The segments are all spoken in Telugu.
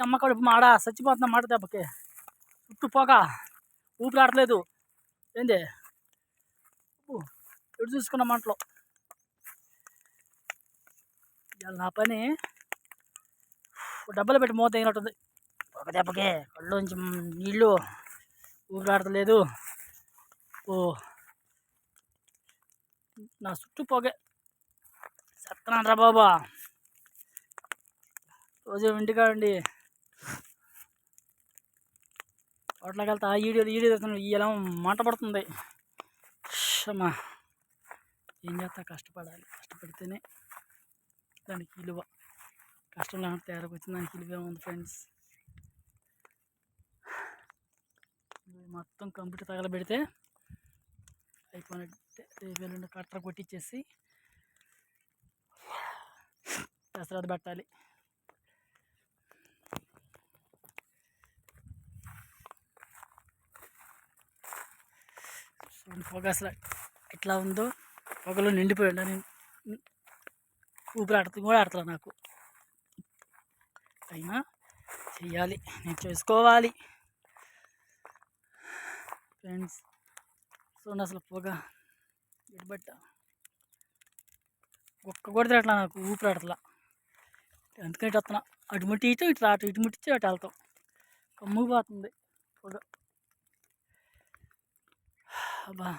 అమ్మ కడుపు మాడ చచ్చిపోతున్నా మాట దెబ్బకి. చుట్టూ పోక ఊపిరాడలేదు ఏంది? ఊ, ఎటు చూసుకున్న మంటలో? ఇవాళ నా పని. ఓ డబ్బులు పెట్టి మూత అయినట్టుంది ఒక దెబ్బకి కళ్ళలోంచి నీళ్ళు. ఊపిరాడలేదు ఓ నా చుట్టూ పొగే సత్తనా బాబా. రోజు ఇంటికాడండి హోటల్కి వెళ్తా ఆ ఈడియో ఈడియో తెస్తున్నాను ఇలా మంట పడుతుంది. క్షమా. ఏం చేస్తా? కష్టపడాలి. కష్టపడితేనే దానికి విలువ. కష్టం లేకపోతే తయారుకు వచ్చింది దానికి విలువే ఉంది ఫ్రెండ్స్. మొత్తం కంప్యూటర్ తగలబెడితే ఐఫోన్ రేపు కట్టర్ కొట్టించేసి దసరా పెట్టాలి. చూడండి పొగ అసలు ఎట్లా ఉందో పొగలో నిండిపోయాడు నేను ఊపిరి ఆడుతుంది కూడా ఆడతా నాకు. అయినా చెయ్యాలి నేను చేసుకోవాలి. ఫ్రెండ్స్ చూడండి అసలు పొగ ఎడబట్ట. ఒక్క కొడితే అట్లా నాకు ఊపిరి ఆడతలా. అందుకని వస్తున్నా. అటు ముట్టి ఇటు ఇటు అటు ఇటు ముట్టించి అటు వెళ్తాం. కమ్ముకు పోతుంది పొగ. అబ్బా.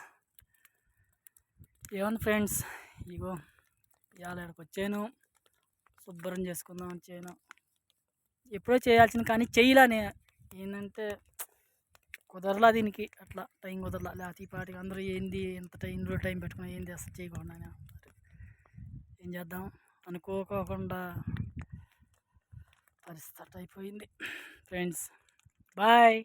ఏమన్నా ఫ్రెండ్స్? ఇగో ఇవాళ ఇక్కడికి వచ్చాను. శుభ్రం చేసుకుందాం వచ్చాను. ఎప్పుడో చేయాల్సిన కానీ చేయలేనే ఏంటంటే కుదరలా దీనికి. అట్లా టైం కుదరలా. లేకపోతే ఈ పాటికి అందరూ ఏంది ఎంత టైం ఇందులో టైం పెట్టుకుని ఏంది అసలు చేయకుండా ఏం చేద్దాం? అనుకోకోకుండా పరిస్థితి అయిపోయింది. Friends bye.